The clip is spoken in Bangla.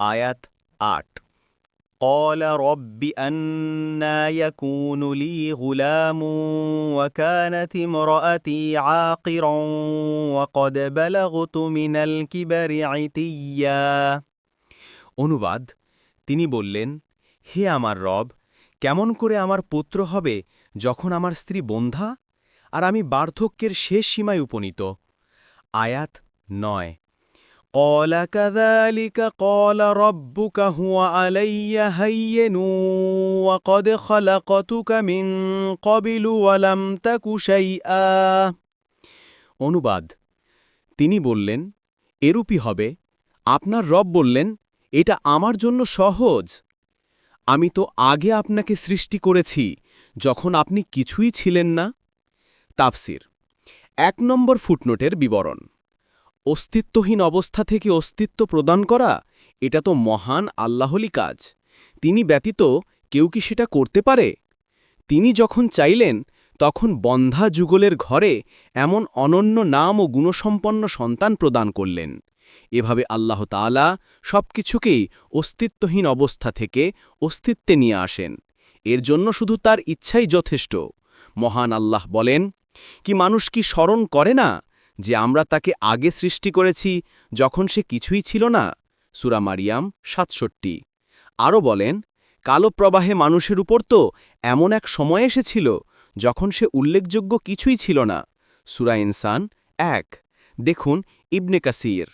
আয়াত আট قال رب أنا يكون لي غلام وكانت امرأتي عاقرا وقد بلغت من الكبر عتيا অনুবাদ তিনি বললেন হে আমার রব কেমন করে আমার পুত্র হবে যখন আমার স্ত্রী বন্ধা আর আমি বার্ধক্যের শেষ সীমায় উপনীত আয়াত নয় قال كذلك قال ربك هو علي هين وقد خلقتك من قبل ولم تك شيئا অনুবাদ তিনি বললেন এরূপই হবে আপনার রব বললেন এটা আমার জন্য সহজ আমি তো আগে আপনাকে সৃষ্টি করেছি যখন আপনি কিছুই ছিলেন না তাফসির এক নম্বর ফুটনোটের বিবরণ অস্তিত্বহীন অবস্থা থেকে অস্তিত্ব প্রদান করা, এটা তো মহান আল্লাহলি কাজ। তিনি ব্যতীত কেউ কি সেটা করতে পারে? তিনি যখন চাইলেন, তখন বন্ধা যুগলের ঘরে এমন অনন্য নাম ও গুণসম্পন্ন সন্তান প্রদান করলেন। এভাবে আল্লাহ তাআলা সবকিছুকেই অস্তিত্বহীন অবস্থা থেকে অস্তিত্বে নিয়ে আসেন। এর জন্য শুধু তার ইচ্ছাই যথেষ্ট। মহান আল্লাহ বলেন, কি মানুষ কি স্মরণ করে না? যে আমরা তাকে আগে সৃষ্টি করেছি যখন সে কিছুই ছিল না। সুরা মারিয়াম সাতষট্টি। আরও বলেন, কালো প্রবাহে মানুষের উপর তো এমন এক সময় এসেছিল যখন সে উল্লেখযোগ্য কিছুই ছিল না। সুরা ইনসান এক। দেখুন ইবনে কাসির।